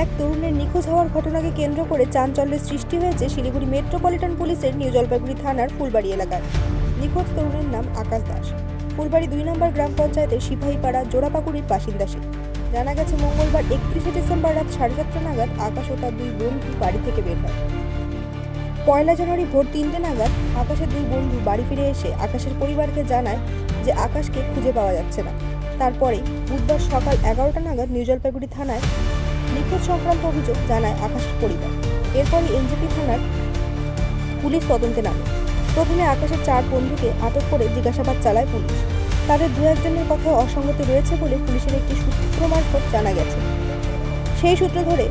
এক তরুণের নিখোঁজ হওয়ার ঘটনাকে কেন্দ্র করে চাঞ্চল্যের সৃষ্টি হয়েছে শিলিগুড়ি মেট্রোপলিটন পুলিশের নিউ জলপাইগুড়ি থানার ফুলবাড়ি এলাকায়। নিখোঁজ তরুণের নাম আকাশ দাস। ফুলবাড়ি দুই নম্বর গ্রাম পঞ্চায়েতের সিপাহীপাড়া জোড়াপাকুড়ির বাসিন্দা সে। জানা গেছে মঙ্গলবার একত্রিশে ডিসেম্বর রাত সাড়ে চারটা নাগাদ আকাশ ও তার দুই বন্ধু বাড়ি থেকে বের হয়। পয়লা জানুয়ারি ভোর তিনটে নাগাদ আকাশের দুই বন্ধু বাড়ি ফিরে এসে আকাশের পরিবারকে জানায় যে আকাশকে খুঁজে পাওয়া যাচ্ছে না। তারপরে বুধবার সকাল এগারোটা নাগাদ নিউ জলপাইগুড়ি থানায় নিখোঁজ সংক্রান্ত অভিযোগ জানায় আকাশের পরিবার। এরপরই এনজেপি থানার পুলিশ তদন্তে নামে। প্রথমে আকাশের চার বন্ধুকে আটক করে জিজ্ঞাসাবাদ চালায় পুলিশ। তাদের দু একজনের কথায় অসঙ্গতি রয়েছে বলে পুলিশের একটি সূত্র মারফত জানা গেছে। সেই সূত্র ধরে,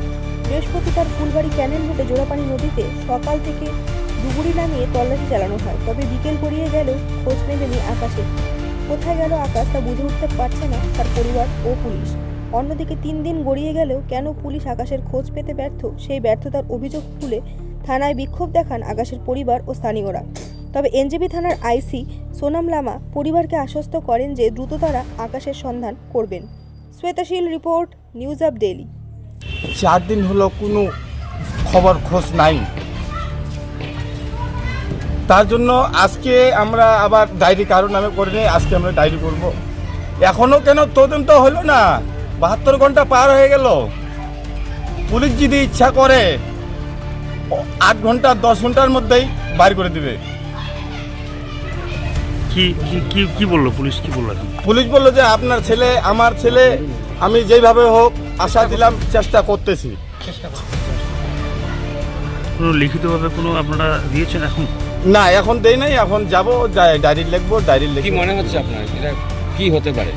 বৃহস্পতিবার ফুলবাড়ি ক্যানেল রুটে জোড়াপানি নদীতে সকাল থেকে ডুবুরি নামিয়ে তল্লাশি চালানো হয়। তবে বিকেল গড়িয়ে গেলেও খোঁজ মেলেনি আকাশে কোথায় গেল আকাশ তা বুঝে উঠতে পারছে না তার পরিবার ও পুলিশ। অন্যদিকে তিন দিন গড়িয়ে গেলেও কেন পুলিশ আকাশের খোঁজ পেতে ব্যর্থ, সেই ব্যর্থতার অভিযোগ তুলে থানায় বিক্ষোভ দেখান আকাশের পরিবার ও স্থানীয়রা। তবে এনজেবি থানার আইসি সোনাম লামা পরিবারকে আশ্বস্ত করেন যে দ্রুত তারা আকাশের সন্ধান করবেন। Shwetashil report, news up daily. চার দিন হলো কোনো খবর খোঁজ নাই। তার জন্য আজকে আমরা আবার ডায়েরি কারও নামে করে নিই আজকে আমরা ডায়েরি করব। এখনও কেন তদন্ত হলো না? বাহাত্তর ঘণ্টা পার হয়ে গেল। পুলিশ যদি ইচ্ছা করে আট ঘণ্টা দশ ঘণ্টার মধ্যেই বাইর করে দিবে। কি কি কি কি বলল পুলিশ? কি বলল পুলিশ বলল যে আপনার ছেলে আমার ছেলে আমি যেইভাবে হোক আশা দিলাম চেষ্টা করতেছি। কোনো লিখিতভাবে কোনো আপনারা দিয়েছেন এখন? না এখন দেই নাই এখন যাব ডায়েরি লিখব ডায়েরি কি মনে হচ্ছে আপনার? এটা কি হতে পারে?